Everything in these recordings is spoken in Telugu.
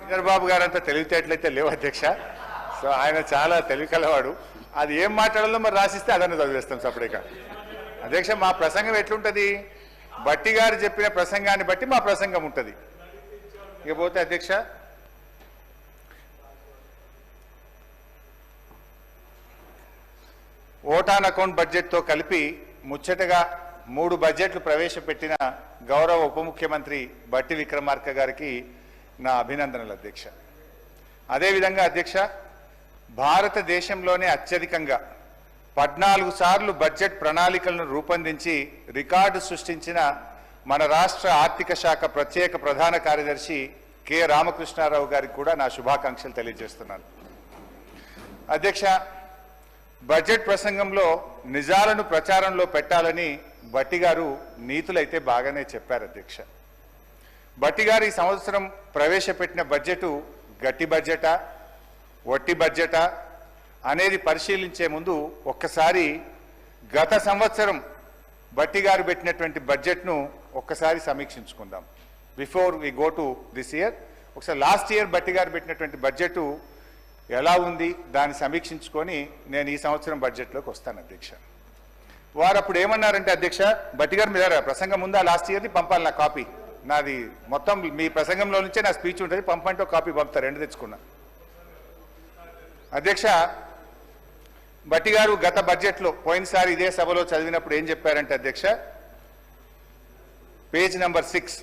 చంద్రబాబు గారు అంతా తెలివితేటలైతే లేవు అధ్యక్ష. సో ఆయన చాలా తెలివి కలవాడు అది ఏం మాట్లాడాలో మరి రాసిస్తే అదన్నీ చదివేస్తాం సపరేక అధ్యక్ష మా ప్రసంగం ఎట్లుంటది? బట్టి గారు చెప్పిన ప్రసంగాన్ని బట్టి మా ప్రసంగం ఉంటుంది. ఇకపోతే అధ్యక్ష ఓటాన్ అకౌంట్ బడ్జెట్తో కలిపి ముచ్చటగా మూడు బడ్జెట్లు ప్రవేశపెట్టిన గౌరవ ఉప ముఖ్యమంత్రి బట్టి విక్రమార్క గారికి నా అభినందనలు అధ్యక్ష. అదేవిధంగా అధ్యక్ష భారతదేశంలోనే అత్యధికంగా పద్నాలుగు సార్లు బడ్జెట్ ప్రణాళికలను రూపొందించి రికార్డు సృష్టించిన మన రాష్ట్ర ఆర్థిక శాఖ ప్రత్యేక ప్రధాన కార్యదర్శి కె. రామకృష్ణారావు గారికి కూడా నా శుభాకాంక్షలు తెలియజేస్తున్నాను. అధ్యక్ష బడ్జెట్ ప్రసంగంలో నిజాలను ప్రచారంలో పెట్టాలని బట్టి గారు నీతులైతే బాగానే చెప్పారు అధ్యక్ష. బట్టి గారు ఈ సంవత్సరం ప్రవేశపెట్టిన బడ్జెట్ గట్టి బడ్జెటా వట్టి బడ్జెటా అనేది పరిశీలించే ముందు ఒక్కసారి గత సంవత్సరం బట్టి గారు పెట్టినటువంటి బడ్జెట్ను ఒక్కసారి సమీక్షించుకుందాం. Before we go to this year ఒకసారి లాస్ట్ ఇయర్ బట్టి గారు పెట్టినటువంటి బడ్జెట్ ఎలా ఉంది దాన్ని సమీక్షించుకొని నేను ఈ సంవత్సరం బడ్జెట్లోకి వస్తాను అధ్యక్ష. వారు అప్పుడు ఏమన్నారంటే అధ్యక్ష బట్టి గారు మీద ప్రసంగం ఉందా? లాస్ట్ ఇయర్ది పంపాలి నా కాపీ. నాది మొత్తం మీ ప్రసంగంలో నుంచే నా స్పీచ్ ఉంటుంది. పంపంటే ఒక కాపీ పంపుతా. రెండు తెచ్చుకున్నా. అధ్యక్ష భట్టి గారు గత బడ్జెట్లో పోయినసారి ఇదే సభలో చదివినప్పుడు ఏం చెప్పారంటే అధ్యక్ష పేజ్ నెంబర్ సిక్స్.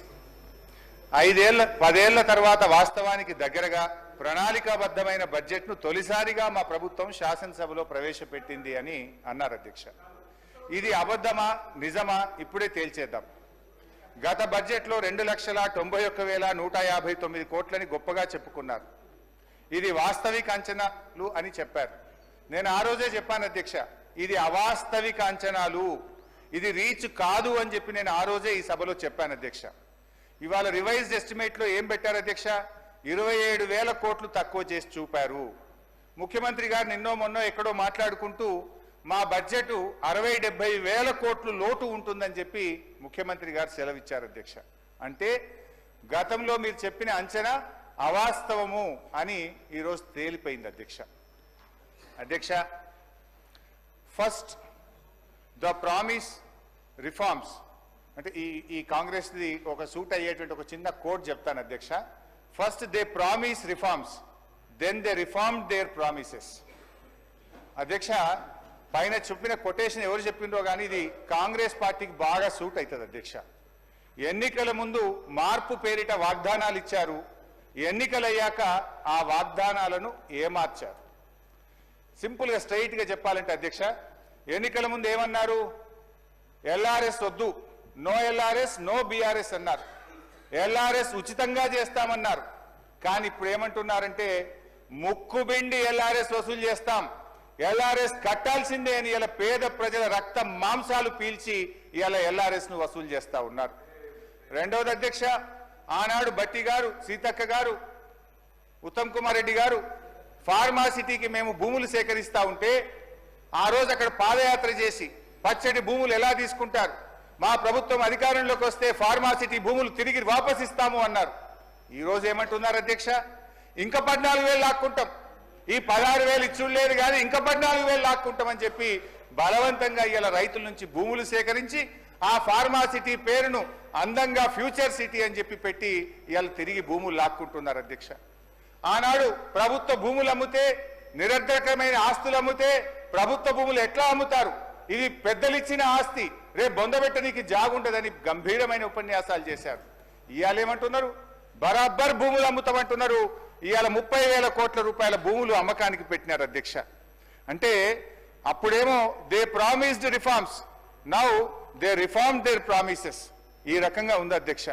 ఐదేళ్ళ పదేళ్ళ తర్వాత వాస్తవానికి దగ్గరగా ప్రణాళికాబద్ధమైన బడ్జెట్ను తొలిసారిగా మా ప్రభుత్వం శాసనసభలో ప్రవేశపెట్టింది అని అన్నారు అధ్యక్ష. ఇది అబద్ధమా? నిజమా? ఇప్పుడే తేల్చేద్దాం. గత బడ్జెట్లో రెండు లక్షల తొంభై ఒక్క వేల నూట యాభై తొమ్మిది కోట్లని గొప్పగా చెప్పుకున్నారు. ఇది వాస్తవిక అంచనాలు అని చెప్పారు. నేను ఆ రోజే చెప్పాను అధ్యక్ష ఇది అవాస్తవిక అంచనాలు. ఇది రీచ్ కాదు అని చెప్పి నేను ఆ రోజే ఈ సభలో చెప్పాను అధ్యక్ష. ఇవాళ రివైజ్డ్ ఎస్టిమేట్లో ఏం పెట్టారు అధ్యక్ష? ఇరవై ఏడు వేల కోట్లు తక్కువ చేసి చూపారు. ముఖ్యమంత్రి గారు నిన్నో మొన్నో ఎక్కడో మాట్లాడుకుంటూ మా బడ్జెట్ అరవై డెబ్బై వేల కోట్లు లోటు ఉంటుందని చెప్పి ముఖ్యమంత్రి గారు సెలవిచ్చారు అధ్యక్ష. అంటే గతంలో మీరు చెప్పిన అంచనా అవాస్తవము అని ఈరోజు తేలిపోయింది అధ్యక్ష. అధ్యక్ష ఫస్ట్ ద ప్రామిస్ రిఫార్మ్స్ అంటే ఈ ఈ కాంగ్రెస్ది ఒక సూట్ అయ్యేటువంటి ఒక చిన్న కోడ్ చెప్తాను అధ్యక్ష. First they promise reforms then they reform their promises. అధ్యక్ష పైన చెప్పిన కొటేషన్ ఎవరు చెప్పిండ్రో కానీ ఇది కాంగ్రెస్ పార్టీకి బాగా సూట్ అవుతుంది అధ్యక్ష. ఎన్నికల ముందు మార్పు పేరిట వాగ్దానాలు ఇచ్చారు. ఎన్నికలయ్యాక ఆ వాగ్దానాలను ఏమార్చారు? సింపుల్గా స్ట్రైట్గా చెప్పాలంటే అధ్యక్ష ఎన్నికల ముందు ఏమన్నారు? ఎల్ఆర్ఎస్ వద్దు నో ఎల్ఆర్ఎస్ నో బీఆర్ఎస్ అన్నారు. ఎల్ఆర్ఎస్ ఉచితంగా చేస్తామన్నారు. కానీ ఇప్పుడు ఏమంటున్నారంటే ముక్కుబిండి ఎల్ఆర్ఎస్ వసూలు చేస్తాం. ఎల్ఆర్ఎస్ కట్టాల్సిందే అని ఇలా పేద ప్రజల రక్త మాంసాలు పీల్చి ఇలా ఎల్ఆర్ఎస్ను వసూలు చేస్తా ఉన్నారు. రెండవది అధ్యక్ష ఆనాడు బట్టి గారు సీతక్క గారు ఉత్తమ్ కుమార్ రెడ్డి గారు ఫార్మాసిటీకి మేము భూములు సేకరిస్తా ఉంటే ఆ రోజు అక్కడ పాదయాత్ర చేసి పచ్చటి భూములు ఎలా తీసుకుంటారు? మా ప్రభుత్వం అధికారంలోకి వస్తే ఫార్మాసిటీ భూములు తిరిగి వాపసిస్తాము అన్నారు. ఈ రోజు ఏమంటున్నారు అధ్యక్ష? ఇంకా పద్నాలుగు వేలు లాక్కుంటాం. ఈ పదహారు వేలు ఇచ్చుడు లేదు కానీ ఇంకా పద్నాలుగు వేలు లాక్కుంటామని చెప్పి బలవంతంగా ఇలా రైతుల నుంచి భూములు సేకరించి ఆ ఫార్మాసిటీ పేరును అందంగా ఫ్యూచర్ సిటీ అని చెప్పి పెట్టి ఇవాళ తిరిగి భూములు లాక్కుంటున్నారు అధ్యక్ష. ఆనాడు ప్రభుత్వ భూములు అమ్మితే నిరర్ధకమైన ఆస్తులు అమ్మితే ప్రభుత్వ భూములు ఎట్లా అమ్ముతారు? ఇది పెద్దలిచ్చిన ఆస్తి రేపు బొందబెట్టనీకి జాగుంటదని గంభీరమైన ఉపన్యాసాలు చేశారు. ఇవాళ ఏమంటున్నారు బరాబర్ భూములు అమ్ముతామంటున్నారు ఇవాళ ముప్పై వేల కోట్ల రూపాయల భూములు అమ్మకానికి పెట్టినారు అధ్యక్ష. అంటే అప్పుడేమో they promised reforms. Now they reform their promises. ఈ రకంగా ఉంది అధ్యక్ష.